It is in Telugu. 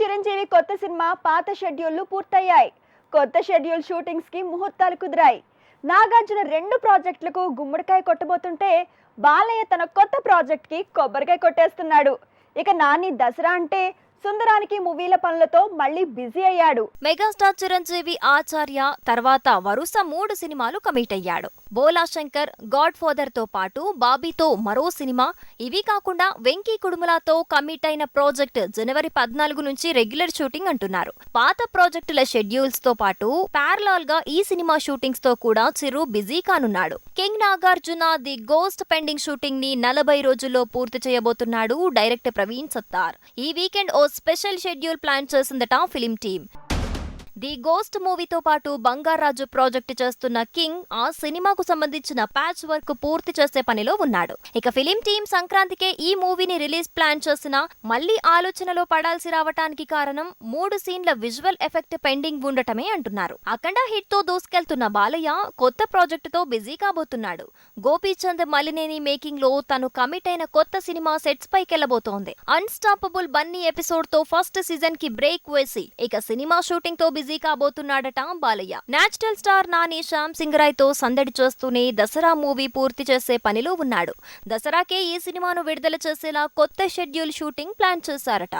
చిరంజీవి కొత్త సినిమా పాత షెడ్యూల్లు పూర్తయ్యాయి. కొత్త షెడ్యూల్ షూటింగ్స్కి ముహూర్తాలు కుదిరాయి. నాగార్జున రెండు ప్రాజెక్టులకు గుమ్మడికాయ కొట్టబోతుంటే బాలయ్య తన కొత్త ప్రాజెక్ట్కి కొబ్బరికాయ కొట్టేస్తున్నాడు. ఇక నాని దసరా అంటే సుందరానికి మూవీల పనులతో మళ్ళీ బిజీ అయ్యాడు. మెగాస్టార్ చిరంజీవి ఆచార్య తర్వాత వరుస మూడు సినిమాలు కమిట్ అయ్యాడు. బోలా శంకర్ గాడ్ ఫాదర్తో పాటు బాబీతో మరో సినిమా. ఇవి కాకుండా వెంకీ కుడుములాతో కమిట్ అయిన ప్రాజెక్ట్ జనవరి పద్నాలుగు నుంచి రెగ్యులర్ షూటింగ్ అంటున్నారు. పాత ప్రాజెక్టుల షెడ్యూల్స్తో పాటు పారలాల్గా ఈ సినిమా షూటింగ్స్తో కూడా Chiru busy కానున్నాడు. King Nagarjuna the ghost pending షూటింగ్ని నలభై రోజుల్లో పూర్తి చేయబోతున్నాడు డైరెక్టర్ ప్రవీణ్ సత్తార్. ఈ వీకెండ్ ఓ స్పెషల్ షెడ్యూల్ ప్లాన్ చేసిందట ఫిలిం టీమ్. ది గోస్ట్ మూవీతో పాటు బంగారాజు ప్రాజెక్ట్ చేస్తున్న కింగ్ ఆ సినిమాకు సంబంధించిన ప్యాచ్ వర్క్ పూర్తి చేసే పనిలో ఉన్నాడు. ఇక ఫిలిం టీం సంక్రాంతికే ఈ మూవీని రిలీజ్ ప్లాన్ చేసినా మళ్ళీ ఆలోచనలో పడాల్సి రావటానికి కారణం మూడు సీన్ల విజువల్ ఎఫెక్ట్ పెండింగ్ ఉండటమే అంటున్నారు. అఖండ హిట్తో దూసుకెళ్తున్న బాలయ్య కొత్త ప్రాజెక్టుతో బిజీ కాబోతున్నాడు. గోపీచంద్ మలినేని మేకింగ్లో తను కమిట్ అయిన కొత్త సినిమా సెట్స్ పైకెళ్ళబోతోంది. అన్స్టాపబుల్ బన్నీ ఎపిసోడ్తో ఫస్ట్ సీజన్కి బ్రేక్ వేసి ఇక సినిమా షూటింగ్తో బిజీ బిజీ కాబోతున్నాడట బాలయ్య. నేచురల్ స్టార్ నాని శ్యామ్ సింగ్ రాయ్తో సందడి చేస్తూనే దసరా మూవీ పూర్తి చేసే పనిలో ఉన్నాడు. దసరాకే ఈ సినిమాను విడుదల చేసేలా కొత్త షెడ్యూల్ షూటింగ్ ప్లాన్ చేశారట.